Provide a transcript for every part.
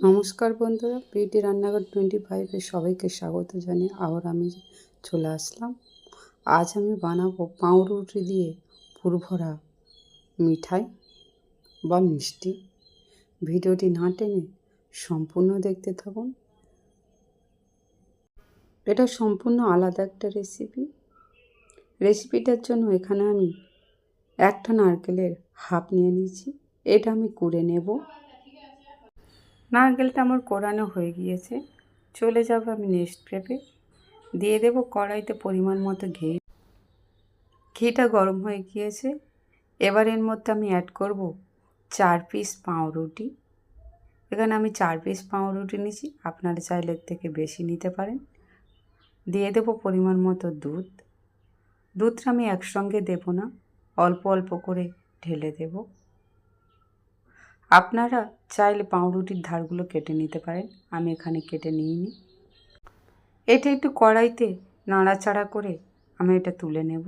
নমস্কার বন্ধুরা বিউটি রান্নাঘর টোয়েন্টি ফাইভে সবাইকে স্বাগত জানিয়ে আবার আমি চলে আসলাম। আজ আমি বানাবো পাউরুটি দিয়ে পুরভরা মিঠাই বা মিষ্টি। ভিডিওটি না টেনে সম্পূর্ণ দেখতে থাকুন। এটা সম্পূর্ণ আলাদা একটা রেসিপি রেসিপিটার জন্য এখানে আমি একটা নারকেলের হাফ নিয়ে নিয়েছি। এটা আমি কুড়ে নেব। নারকেলটা আমার কোরানো হয়ে গিয়েছে। চলে যাব আমি নেক্সট স্টেপে দিয়ে দেবো কড়াইতে পরিমাণ মতো ঘি। ঘিটা গরম হয়ে গিয়েছে। এবার এর মধ্যে আমি অ্যাড করব চার পিস পাউরুটি। এখানে আমি চার পিস পাউরুটি নিয়েছি। আপনারা চাইলে থেকে বেশি নিতে পারেন। দিয়ে দেবো পরিমাণ মতো দুধ। দুধটা আমি একসঙ্গে দেবো না। অল্প অল্প করে ঢেলে দেবো। আপনারা চাইলে পাউরুটির ধারগুলো কেটে নিতে পারেন। আমি এখানে কেটে নিইনি। এটা একটু কড়াইতে নাড়াচাড়া করে আমি এটা তুলে নেব।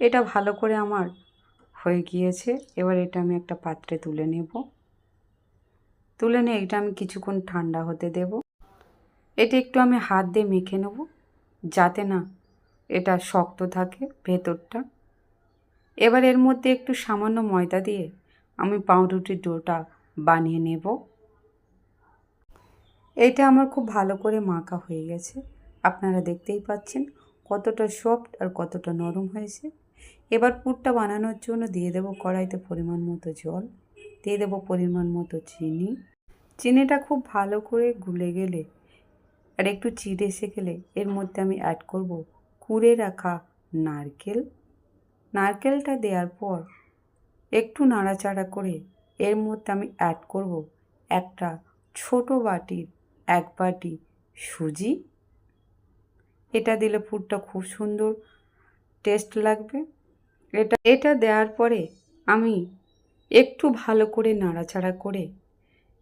এটা ভালো করে আমার হয়ে গিয়েছে। এবার এটা আমি একটা পাত্রে তুলে নেব। তুলে নিয়ে এটা আমি কিছুক্ষণ ঠান্ডা হতে দেব। এটা একটু আমি হাত দিয়ে মেখে নেব যাতে না এটা শক্ত থাকে ভেতরটা। এবার এর মধ্যে একটু সামান্য ময়দা দিয়ে আমি পাউরুটির ডোটা বানিয়ে নেব। এটা আমার খুব ভালো করে মাখা হয়ে গেছে। আপনারা দেখতেই পাচ্ছেন কতটা সফট আর কতটা নরম হয়েছে। এবার পুরটা বানানোর জন্য দিয়ে দেবো কড়াইতে পরিমাণ মতো জল, দিয়ে দেবো পরিমাণ মতো চিনি। চিনিটা খুব ভালো করে গুলে গেলে আর একটু চিড়ে এসে গেলে এর মধ্যে আমি অ্যাড করব কুড়ে রাখা নারকেল। নারকেলটা দেওয়ার পর একটু নাড়াচাড়া করে এর মধ্যে আমি অ্যাড করব একটা ছোট বাটির এক বাটি সুজি। এটা দিলে পুরটা খুব সুন্দর টেস্ট লাগবে। এটা এটা দেওয়ার পরে আমি একটু ভালো করে নাড়াচাড়া করে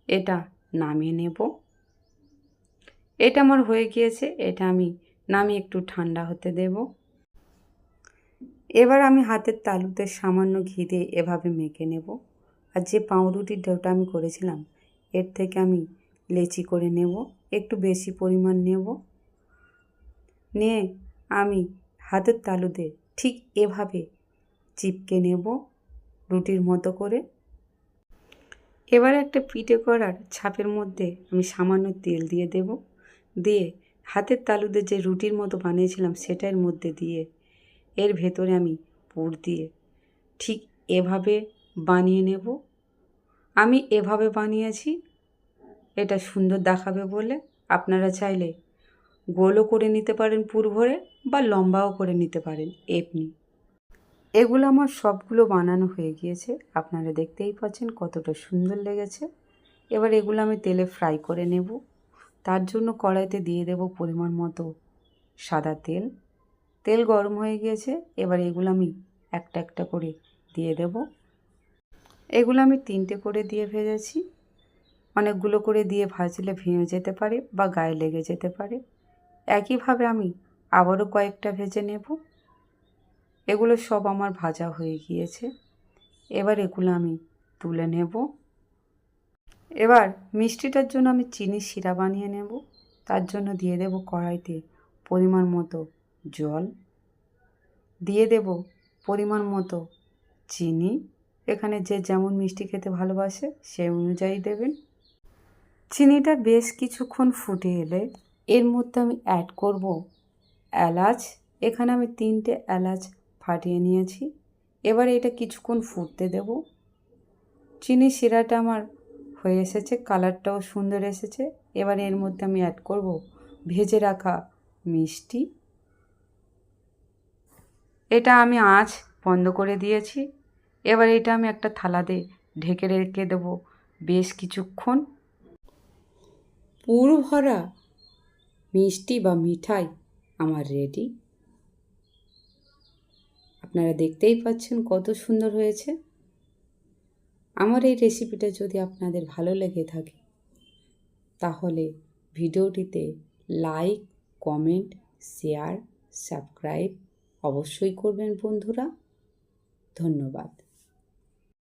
এটা নামিয়ে নেব। এটা আমার হয়ে গিয়েছে, এটা আমি নামিয়ে একটু ঠান্ডা হতে দেবো। এবার আমি হাতের তালুতে সামান্য ঘি দিয়ে এভাবে মেখে নেব। আর যে পাউরুটির ডোটা আমি করেছিলাম, এর থেকে আমি লেচি করে নেব, একটু বেশি পরিমাণ নেব। নিয়ে আমি হাতের তালুতে ঠিক এভাবে চিপকে নেব রুটির মতো করে। এবার একটা পিঠে করার ছাপের মধ্যে আমি সামান্য তেল দিয়ে দেব। দিয়ে হাতের তালুতে যে রুটির মতো বানিয়েছিলাম, সেটার মধ্যে দিয়ে এর ভেতরে আমি পুর দিয়ে ঠিক এভাবে বানিয়ে নেব। আমি এভাবে বানিয়েছি, এটা সুন্দর দেখাবে বলে আপনারা চাইলে গোলও করে নিতে পারেন পুর ভরে বা লম্বাও করে নিতে পারেন এমনি। এগুলো আমার সবগুলো বানানো হয়ে গিয়েছে, আপনারা দেখতেই পাচ্ছেন কতটা সুন্দর লেগেছে। এবার এগুলো আমি তেলে ফ্রাই করে নেব, তার জন্য কড়াইতে দিয়ে দেব পরিমাণ মতো সাদা তেল। তেল গরম হয়ে গিয়েছে, এবার এগুলো আমি একটা একটা করে দিয়ে দেব। এগুলো আমি তিনটে করে দিয়ে ভেজেছি। অনেকগুলো করে দিয়ে ভাজলে ভেঙে যেতে পারে বা গায়ে লেগে যেতে পারে। একইভাবে আমি আবারও কয়েকটা ভেজে নেব। এগুলো সব আমার ভাজা হয়ে গিয়েছে। এবার এগুলো আমি তুলে নেব। এবার মিষ্টিটার জন্য আমি চিনি শিরা বানিয়ে নেব। তার জন্য দিয়ে দেব কড়াইতে পরিমাণ মতো জল দিয়ে দেব পরিমাণ মতো চিনি। এখানে যে যেমন মিষ্টি খেতে ভালোবাসে সেই অনুযায়ী দেবেন। চিনিটা বেশ কিছুক্ষণ ফুটে এলে এর মধ্যে আমি অ্যাড করব এলাচ। এখানে আমি তিনটে এলাচ ফাটিয়ে নিয়েছি। এবার এটা কিছুক্ষণ ফুটতে দেব। চিনি শিরাটা আমার হয়ে এসেছে কালারটাও সুন্দর এসেছে। এবার এর মধ্যে আমি অ্যাড করব ভেজে রাখা মিষ্টি। এটা আমি আঁচ বন্ধ করে দিয়েছি। এবার এটা আমি একটা থালাতে ঢেকে রেখে দেবো বেশ কিছুক্ষণ। পুর ভরা মিষ্টি বা মিঠাই আমার রেডি। আপনারা দেখতেই পাচ্ছেন কত সুন্দর হয়েছে। আমার এই রেসিপিটা যদি আপনাদের ভালো লেগে থাকে, তাহলে ভিডিওটিতে লাইক, কমেন্ট, শেয়ার, সাবস্ক্রাইব অবশ্যই করবেন বন্ধুরা। ধন্যবাদ।